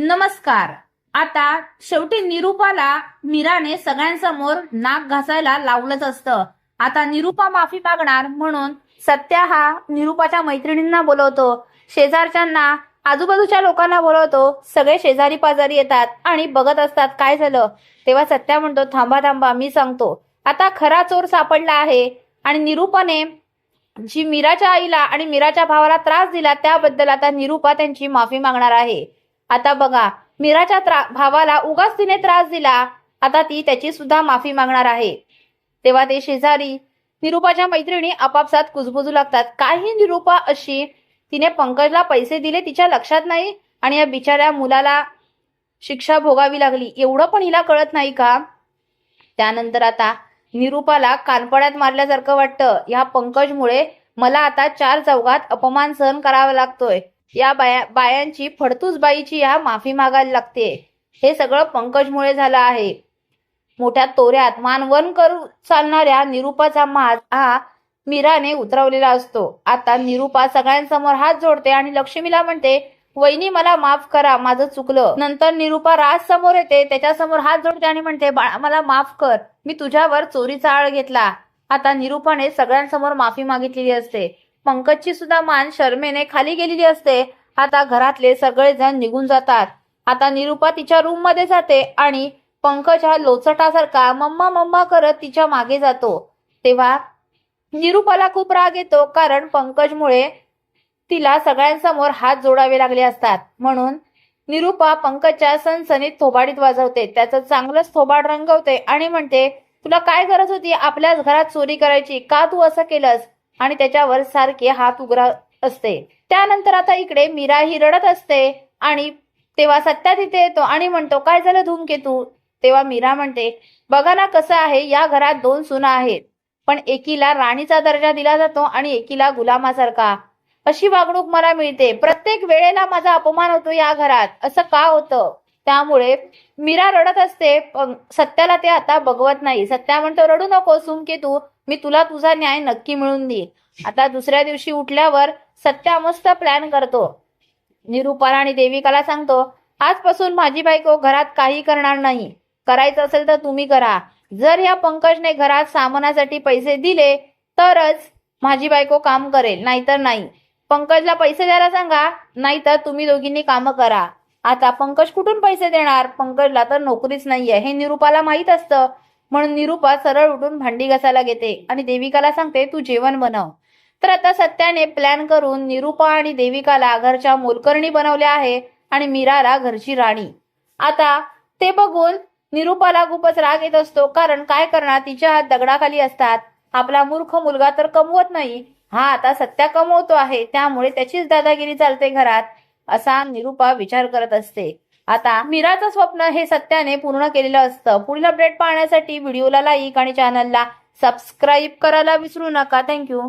नमस्कार. आता शेवटी निरूपाला मीराने सगळ्यांसमोर नाक घासायला लावलंच असतं. आता निरूपा माफी मागणार म्हणून सत्या हा निरूपाच्या मैत्रिणींना बोलवतो. शेजारच्यांना आजूबाजूच्या लोकांना बोलवतो. सगळे शेजारी पाजारी येतात आणि बघत असतात काय झालं. तेव्हा सत्या म्हणतो थांबा थांबा मी सांगतो. आता खरा चोर सापडला आहे. आणि निरूपाने जी मीराच्या आईला आणि मीराच्या भावाला त्रास दिला त्याबद्दल आता निरूपा त्यांची माफी मागणार आहे. आता बघा मीराच्या त्रा भावाला उगाच तिने त्रास दिला. आता ती त्याची सुद्धा माफी मागणार आहे. तेव्हा ते शेजारी निरूपाच्या मैत्रिणी आपापसात कुजबुजू लागतात. काही निरूपा अशी तिने पंकजला पैसे दिले तिच्या लक्षात नाही आणि या बिचाऱ्या मुलाला शिक्षा भोगावी लागली. एवढं पण हिला कळत नाही का? त्यानंतर आता निरूपाला कानपड्यात मारल्यासारखं वाटतं. या पंकजमुळे मला आता चार चौघात अपमान सहन करावा लागतोय. या बाया बायांची फडतूसबाईची या माफी मागायला लागते. हे सगळं पंकजमुळे झालं आहे. मोठ्या तोऱ्यात मानवन करू चालणाऱ्या निरूपाचा माज हा मीराने उतरवलेला असतो. आता निरूपा सगळ्यांसमोर हात जोडते आणि लक्ष्मीला म्हणते वहिनी मला माफ करा माझं चुकलं. नंतर निरूपा राज समोर येते त्याच्यासमोर हात जोडते आणि म्हणते बाळा मला माफ कर मी तुझ्यावर चोरीचा आळ घेतला. आता निरूपाने सगळ्यांसमोर माफी मागितलेली असते. पंकजची सुद्धा मान शर्मेने खाली गेलेली असते. आता घरातले सगळेजण निघून जातात. आता निरूपा तिच्या रूममध्ये जाते आणि पंकज हा लोचटासारखा मम्मा मम्मा करत तिच्यामागे जातो. तेव्हा निरूपाला खूप राग येतो कारण पंकजमुळे तिला सगळ्यांसमोर हात जोडावे लागले असतात. म्हणून निरूपा पंकजच्या सनसनीत थोबाडीत वाजवते. त्याचं चांगलंच थोबाड रंगवते आणि म्हणते तुला काय गरज होती? आपल्याच घरात चोरी करायची. का तू असं केलंस? आणि त्याच्यावर सारखे हात उघडा असते. त्यानंतर आता इकडे मीरा ही रडत असते आणि तेव्हा सत्या तिथे येतो आणि म्हणतो काय झालं धूमकेतू? तेव्हा मीरा म्हणते बघा ना कसं आहे या घरात दोन सुना आहेत. पण एकीला राणीचा दर्जा दिला जातो आणि एकीला गुलामासारखा. अशी वागणूक मला मिळते. प्रत्येक वेळेला माझा अपमान होतो या घरात. असं का होतं? त्यामुळे मीरा रडत असते. पण सत्याला ते आता बघवत नाही. सत्या म्हणतो रडू नको सुमके तू. मी तुला तुझा न्याय नक्की मिळून देईन. आता दुसऱ्या दिवशी उठल्यावर सत्या मस्त प्लॅन करतो. निरूपाला आणि देविकाला सांगतो आजपासून माझी बायको घरात काही करणार नाही. करायचं असेल तर तुम्ही करा. जर या पंकजने घरात सामानासाठी पैसे दिले तरच माझी बायको काम करेल. नाहीतर नाही. पंकजला पैसे द्यायला सांगा नाहीतर तुम्ही दोघींनी कामं करा. आता पंकज कुठून पैसे देणार? पंकजला तर नोकरीच नाहीये. हे निरूपाला माहीत असतं. म्हणून निरूपा सरळ उठून भांडी घासायला घेते आणि देविकाला सांगते तू जेवण बनव. तर आता सत्याने प्लॅन करून निरूपा आणि देविकाला घरच्या मोलकर्णी बनवल्या आहे आणि मीराला घरची राणी. आता ते बघून निरूपाला खूपच राग येत असतो. कारण काय करणार? तिच्या हात दगडाखाली असतात. आपला मूर्ख मुलगा तर कमवत नाही. हा आता सत्या कमवतो आहे. त्यामुळे त्याचीच दादागिरी चालते घरात. असा निरूपा विचार करत असते. आता मीराचं स्वप्न हे सत्याने पूर्ण केलेलं असतं. पुढील अपडेट पाहण्यासाठी व्हिडिओला लाईक आणि चॅनलला सबस्क्राईब करायला विसरू नका. थँक्यू